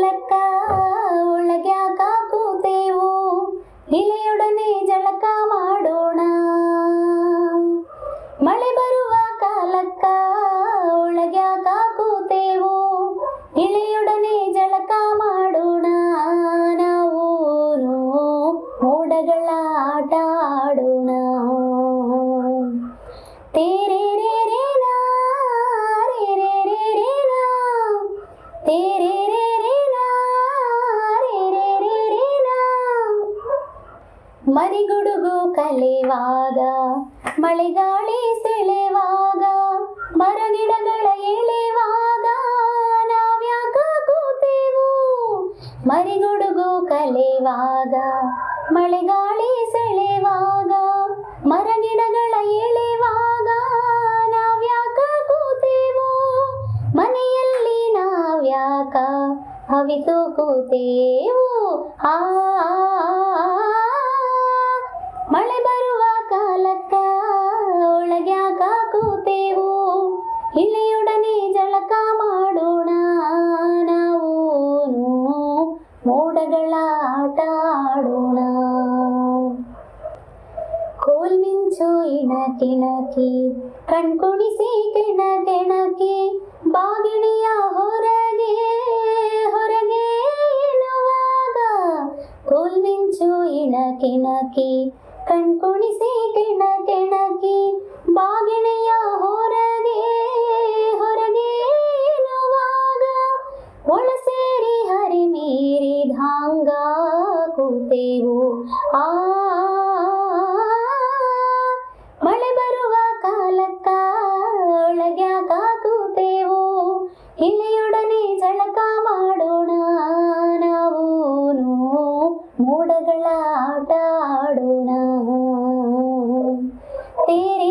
ಕಾಲಕ್ಕ ಒಳಗೆ ಕೂತೇವು ಇಲೆಯೊಡನೆ ಜಳಕ ಮಾಡೋಣ. ಮಳೆ ಬರುವ ಕಾಲಕ್ಕ ಒಳಗೆ ಕೂತೇವು ಇಳೆಯೊಡನೆ ಜಳಕ ಮಾಡೋಣ. ನಾವು ಮೋಡಗಳ ಆಟ ಆಡೋಣ. ಮರಿಗುಡುಗು ಕಲೆವಾಗ ಮಳೆಗಾಳಿ ಸೆಳೆವಾಗ, ಮರಗಿಡಗಳ ಎಳೆವಾಗ, ನಾವ್ಯಾಕ ಕೂತೇವು? ಮರಿಗುಡುಗು ಕಲೆವಾಗ ಮಳೆಗಾಳಿ ಸೆಳೆವಾಗ, ಮರಗಿಡಗಳ ಎಳೆವಾಗ, ನಾವ್ಯಾಕ ಕೂತೇವು? ಮನೆಯಲ್ಲಿ ನಾವ್ಯಾಕ ಹವಿತು ಕೂತೆವು? ಆ ಮೋಡಗಳ ಆಟ ಆಡೋಣ ಕೋಲ್ಮಿಂಚು ಇಣಕಿಣಕಿ ಕಣ್ಕುಣಿಸಿ ಕೆಣ ಕೆಣಕಿ ಬಾಗಿಣಿಯ ಹೊರಗೆ ಹೊರಗೆ ಎನ್ನುವಾಗ ಕೋಲ್ಮಿಂಚು ಇಣಕಿಣಕಿ ಕಣ್ಕುಣಿಸಿ ಕೆಣ ಕೆಣಕಿ ಬಾಗಿಣಿಯ ಹೊರಗೆ ಹೊರಗೆ ಕಾಣುತ್ತೇವು ಆ ಮಳೆ ಬರುವ ಕಾಲಕ್ಕ ಒಳಗೆ ಕಾಕುತ್ತೇವು ಇಲ್ಲಿಯೊಡನೆ ಜಳಕ ಮಾಡೋಣ ನಾವು ಮೋಡಗಳ ಆಟ ಆಡೋಣ ತೇರೆ